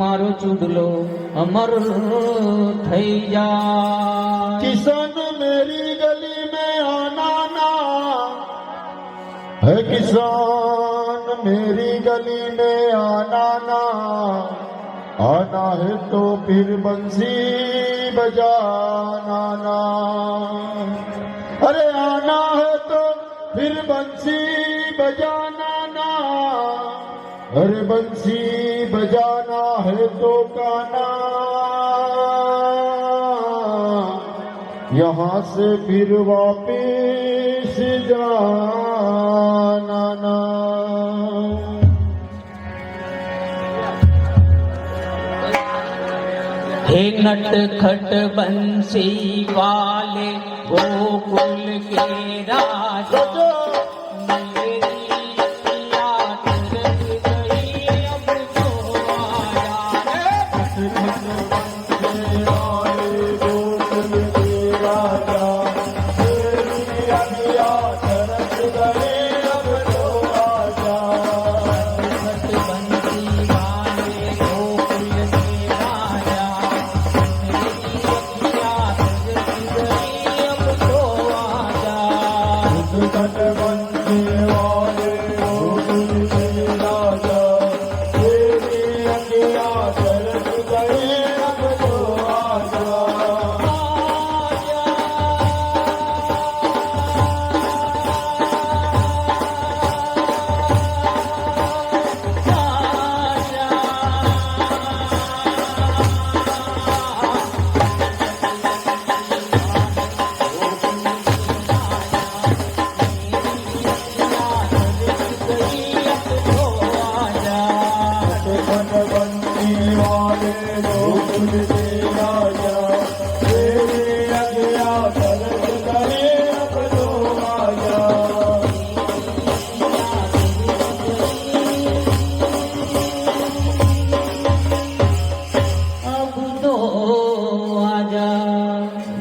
મારો ચૂડલો અમર થઈ જા કિસાન મેરી ગલી મે આના ના હે કિસાન મેરી ગલી મે આના ના آنا ہے تو پھر بنسی بجانا نا ارے آنا ہے تو پھر بنسی بجانا ہر بنسی بجانا ہے تو کانا یہاں سے پھر واپس جانا، نا۔ نٹ کھٹ بنسی والے، وہ کل کے راجا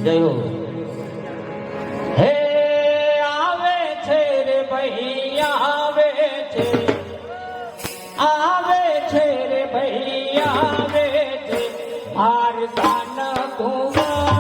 જય હો. હે, આવે છે રે ભાઈ આવે છે. આવે છે રે ભાઈ આવે છે. ભારતાન કુમાર